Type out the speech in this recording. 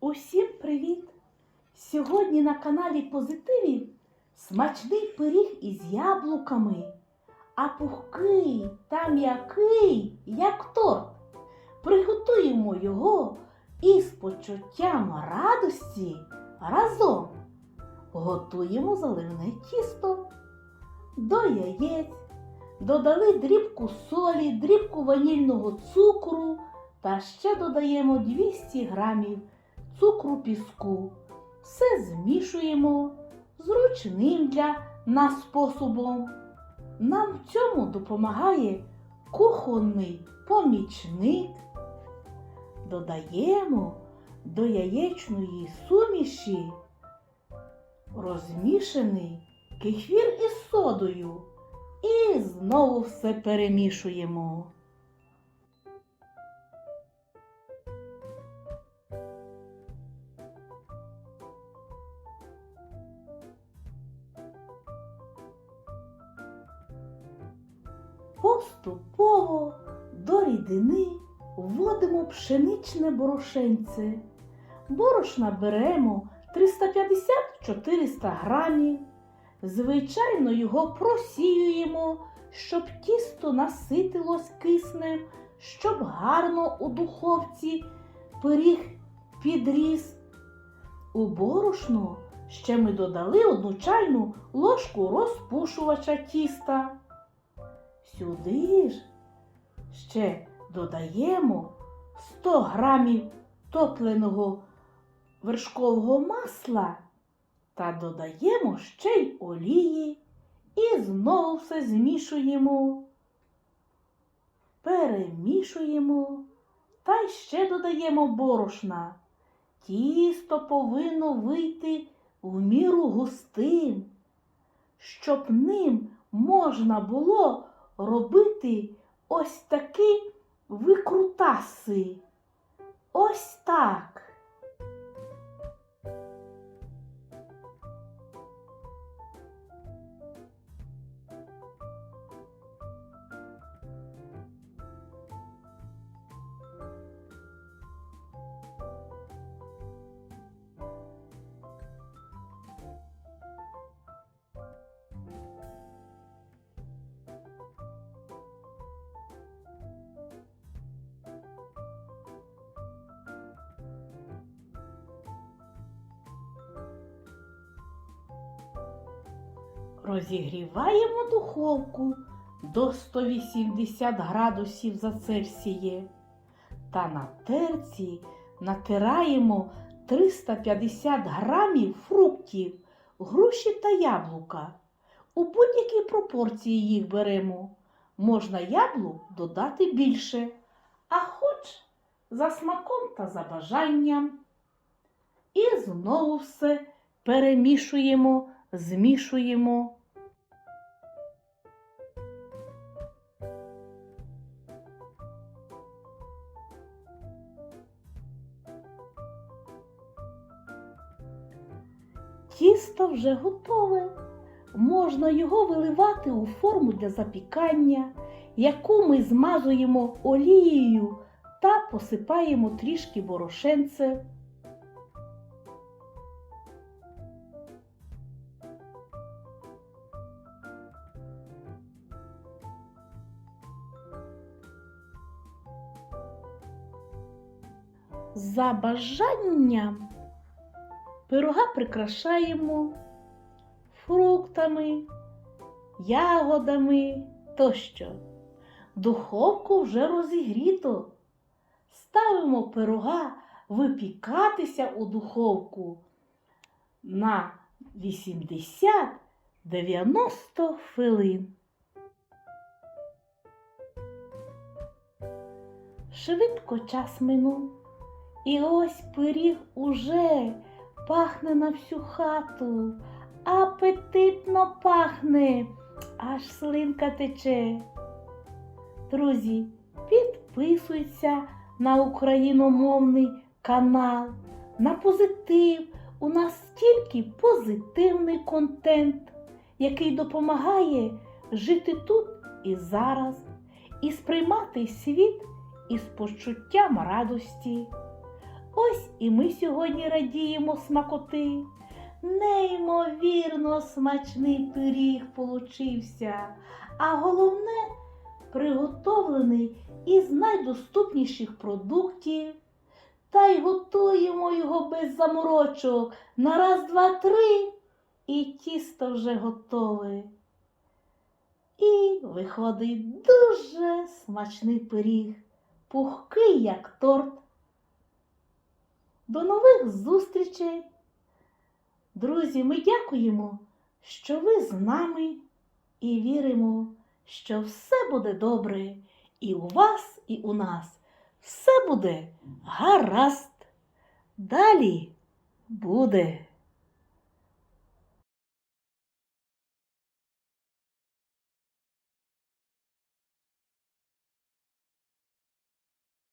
Усім привіт! Сьогодні на каналі Позитиві смачний пиріг із яблуками, а пухкий та м'який, як торт. Приготуємо його із почуттям радості разом. Готуємо заливне тісто до яєць. Додали дрібку солі, дрібку ванільного цукру та ще додаємо 200 грамів цукру піску. Все змішуємо зручним для нас способом. Нам в цьому допомагає кухонний помічник. Додаємо до яєчної суміші розмішаний кефір із содою і знову все перемішуємо. Поступово до рідини вводимо пшеничне борошенце. Борошна беремо 350-400 грамів. Звичайно, його просіюємо, щоб тісто наситилось киснем, щоб гарно у духовці пиріг підріс. У борошно ще ми додали одну чайну ложку розпушувача тіста. Сюди ж ще додаємо 100 грамів топленого вершкового масла та додаємо ще й олії і знову все змішуємо, перемішуємо та ще додаємо борошна. Тісто повинно вийти в міру густим, щоб ним можна було робити ось такі викрутаси. Ось так. Розігріваємо духовку до 180 градусів за Цельсіє та на терці натираємо 350 грамів фруктів, груші та яблука. У будь-якій пропорції їх беремо. Можна яблук додати більше, а хоч за смаком та за бажанням. І знову все перемішуємо, змішуємо. Тісто вже готове. Можна його виливати у форму для запікання, яку ми змазуємо олією та посипаємо трішки борошенце. За бажанням пирога прикрашаємо фруктами, ягодами тощо. Духовку вже розігріто. Ставимо пирога випікатися у духовку на 80-90 хвилин. Швидко час минув, і ось пиріг уже пахне на всю хату, апетитно пахне, аж слинка тече. Друзі, підписуйся на україномовний канал, на позитив. У нас стільки позитивний контент, який допомагає жити тут і зараз, і сприймати світ із почуттям радості. Ось і ми сьогодні радіємо смакоти. Неймовірно смачний пиріг получився, а головне приготовлений із найдоступніших продуктів. Та й готуємо його без заморочок на раз, два, три, і тісто вже готове. І виходить дуже смачний пиріг, пухкий, як торт. До нових зустрічей! Друзі, ми дякуємо, що ви з нами і віримо, що все буде добре і у вас, і у нас. Все буде гаразд. Далі буде.